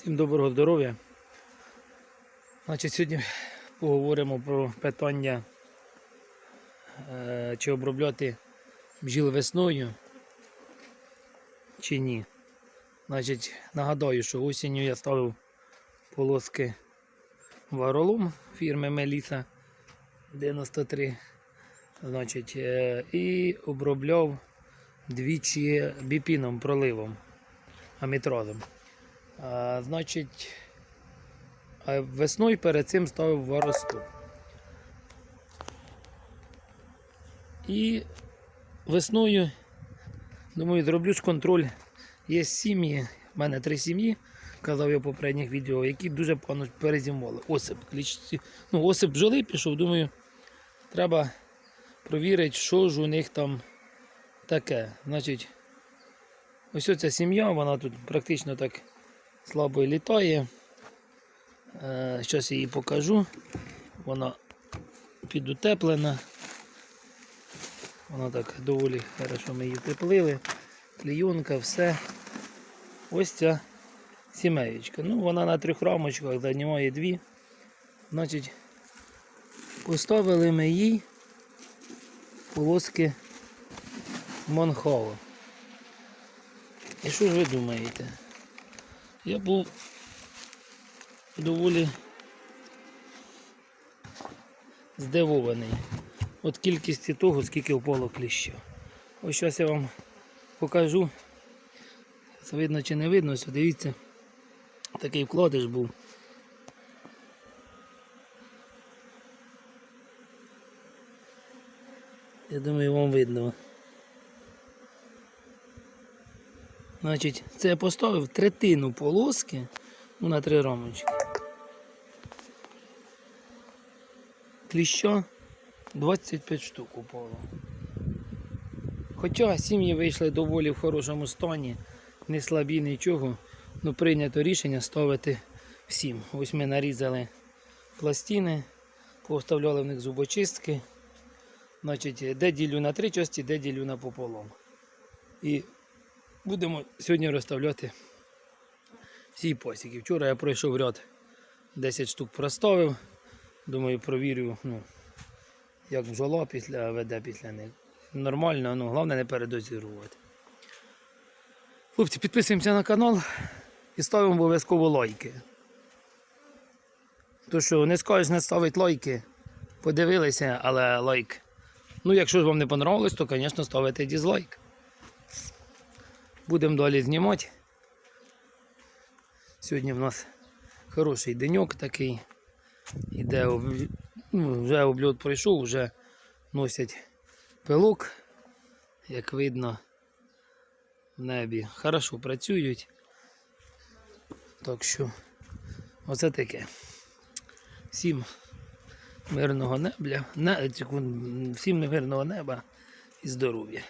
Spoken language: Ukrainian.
Всім доброго здоров'я. Значить, сьогодні поговоримо про питання, е, чи обробляти бджіл весною чи ні. Значить, нагадаю, що осінню я ставив полоски варолом фірми Меліса 93. Значить, е, і обробляв двічі біпіном проливом амітрозом. Значить, весною перед цим ставив воросту. І весною, думаю, зроблю ж контроль. Є сім'ї, в мене три сім'ї, казав я в попередніх відео, які дуже погано перезимували. Осип. Ну, осип бджоли пішов, думаю, треба провірити, що ж у них там таке. Значить, ось оця сім'я, вона тут практично так слабо літає. Зараз її покажу. Вона підутеплена. Вона так доволі хорошо ми її утеплили. Клійонка, все. Ось ця сімеєчка. Ну, вона на трьох рамочках займає дві. Значить, поставили ми їй полоски Монхоу. І що ж ви думаєте? Я був доволі здивований. От кількості того, скільки впало кліща. Ось зараз я вам покажу. Це видно чи не видно, ось дивіться, такий вкладиш був. Я думаю, вам видно. Значить, це я поставив третину полоски ну, на три рамочки. Кліща 25 штук упало. Хоча сім'ї вийшли доволі в хорошому стані, не слабі нічого, ну прийнято рішення ставити всім. Ось ми нарізали пластини, поставляли в них зубочистки. Значить, де ділю на три часті, де ділю на пополам. І будемо сьогодні розставляти всі пасіки. Вчора я пройшов ряд 10 штук проставив. Думаю, провірю, ну, як бджола після веде після них. Нормально, ну головне не передозірувати. Хлопці, підписуємося на канал і ставимо обов'язково лайки. То що не скажеш не ставить лайки, подивилися, але лайк. Ну, якщо ж вам не понравилось, то, звісно, ставите дізлайк. Будемо далі знімати. Сьогодні в нас хороший деньок такий. Іде ну, вже обльот пройшов, вже носять пилок, як видно в небі. Хорошо працюють. Так що оце таке. Всім мирного небля, не, всім мирного неба і здоров'я.